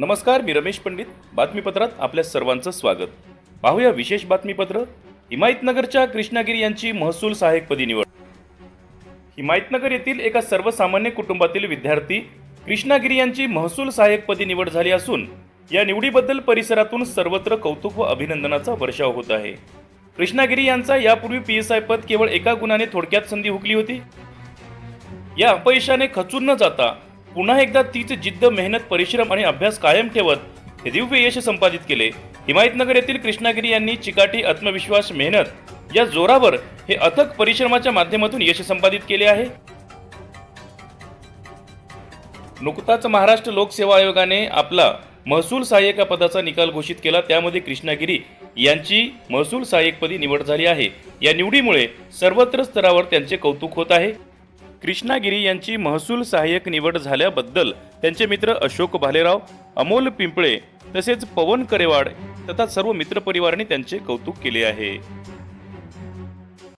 नमस्कार मी रमेश पंडित. बातमीपत्रात आपल्या सर्वांचं स्वागत. पाहूया विशेष बातमीपत्र. हिमायतनगरच्या कृष्णागिरी यांची महसूल सहाय्यकपदी निवड. हिमायतनगर येथील एका सर्वसामान्य कुटुंबातील विद्यार्थी कृष्णागिरी यांची महसूल सहाय्यकपदी निवड झाली असून या निवडीबद्दल परिसरातून सर्वत्र कौतुक व अभिनंदनाचा वर्षाव होत आहे. कृष्णागिरी यांचा यापूर्वी पी एस आय पद केवळ एका गुणाने थोडक्यात संधी हुकली होती. या अपयशाने खचून न जाता पुन्हा एकदा तीच जिद्द मेहनत परिश्रम आणि अभ्यास कायम ठेवत हे दिव्य यश संपादित केले. हिमायतनगर येथील कृष्णागिरी यांनी चिकाटी आत्मविश्वास मेहनत या जोरावर हे अथक परिश्रमाच्या माध्यमातून यश संपादित केले आहे. नुकताच महाराष्ट्र लोकसेवा आयोगाने आपला महसूल सहाय्यका पदाचा निकाल घोषित केला. त्यामध्ये कृष्णागिरी यांची महसूल सहाय्यकपदी निवड झाली आहे. या निवडीमुळे सर्वत्र स्तरावर त्यांचे कौतुक होत आहे. कृष्णागिरी यांची महसूल सहाय्यक निवड झाल्याबद्दल त्यांचे मित्र अशोक भालेराव अमोल पिंपळे तसेच पवन करेवाड तथा सर्व मित्रपरिवाराने त्यांचे कौतुक केले आहे.